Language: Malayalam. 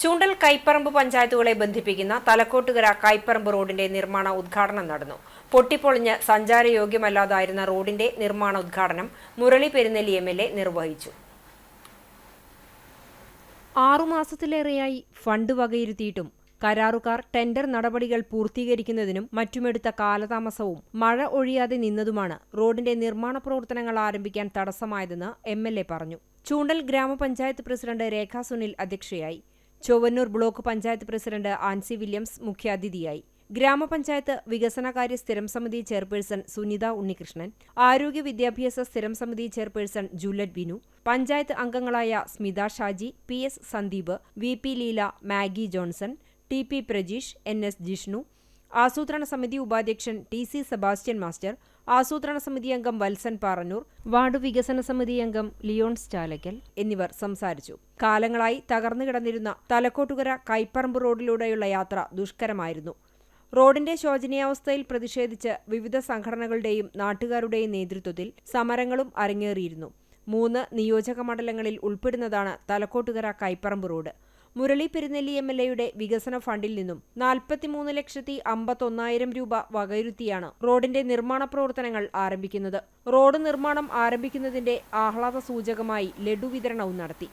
ചൂണ്ടൽ കൈപ്പറമ്പ് പഞ്ചായത്തുകളെ ബന്ധിപ്പിക്കുന്ന തലക്കോട്ടുകര കൈപ്പറമ്പ് റോഡിന്റെ നിർമ്മാണ ഉദ്ഘാടനം നടന്നു. പൊട്ടിപ്പൊളിഞ്ഞ് സഞ്ചാരയോഗ്യമല്ലാതായിരുന്ന റോഡിന്റെ നിർമ്മാണ ഉദ്ഘാടനം Murali Perunelli M L A നിർവഹിച്ചു. ആറുമാസത്തിലേറെയായി ഫണ്ട് വകയിരുത്തിയിട്ടും കരാറുകാർ ടെൻഡർ നടപടികൾ പൂർത്തീകരിക്കുന്നതിനും മറ്റുമെടുത്ത കാലതാമസവും മഴ ഒഴിയാതെ നിന്നതുമാണ് റോഡിന്റെ നിർമ്മാണ പ്രവർത്തനങ്ങൾ ആരംഭിക്കാൻ തടസ്സമായതെന്ന് എം പറഞ്ഞു. ചൂണ്ടൽ ഗ്രാമപഞ്ചായത്ത് പ്രസിഡന്റ് രേഖാ സുനിൽ അധ്യക്ഷയായി. Chowannur block panchayat president Ancy Williams മുഖ്യാതിഥിയായി. ഗ്രാമപഞ്ചായത്ത് വികസനകാര്യ സ്ഥിരം സമിതി ചെയർപേഴ്സൺ സുനിത ഉണ്ണികൃഷ്ണൻ ആരോഗ്യ വിദ്യാഭ്യാസ സ്ഥിരം സമിതി ചെയർപേഴ്സൺ ജൂലറ്റ് ബിനു പഞ്ചായത്ത് അംഗങ്ങളായ Smitha Shaji P S Sandeep V P Leela Maggie Johnson T P Prajeesh N S Jishnu ആസൂത്രണ സമിതി ഉപാധ്യക്ഷൻ ടി സി സെബാസ്റ്റ്യൻ മാസ്റ്റർ ആസൂത്രണ സമിതി അംഗം വത്സൻ പാറന്നൂർ വാർഡ് വികസന സമിതി അംഗം ലിയോൺ സ്റ്റാലക്കൽ എന്നിവർ സംസാരിച്ചു. കാലങ്ങളായി തകർന്നു കിടന്നിരുന്ന തലക്കോട്ടുകര കൈപ്പറമ്പ് റോഡിലൂടെയുള്ള യാത്ര ദുഷ്കരമായിരുന്നു. റോഡിന്റെ ശോചനീയാവസ്ഥയിൽ പ്രതിഷേധിച്ച് വിവിധ സംഘടനകളുടെയും നാട്ടുകാരുടെയും നേതൃത്വത്തിൽ സമരങ്ങളും അരങ്ങേറിയിരുന്നു. മൂന്ന് നിയോജക മണ്ഡലങ്ങളിൽ ഉൾപ്പെടുന്നതാണ് Thalakottukara Kaiparambu road. Murali Perunelli M L എയുടെ വികസന ഫണ്ടിൽ നിന്നും നാൽപ്പത്തിമൂന്ന് ലക്ഷത്തി അമ്പത്തൊന്നായിരം രൂപ വകയിരുത്തിയാണ് റോഡിന്റെ നിർമ്മാണ പ്രവർത്തനങ്ങൾ ആരംഭിക്കുന്നത്. റോഡ് നിർമ്മാണം ആരംഭിക്കുന്നതിന്റെ ആഹ്ലാദ സൂചകമായി ലഡു വിതരണവും നടത്തി.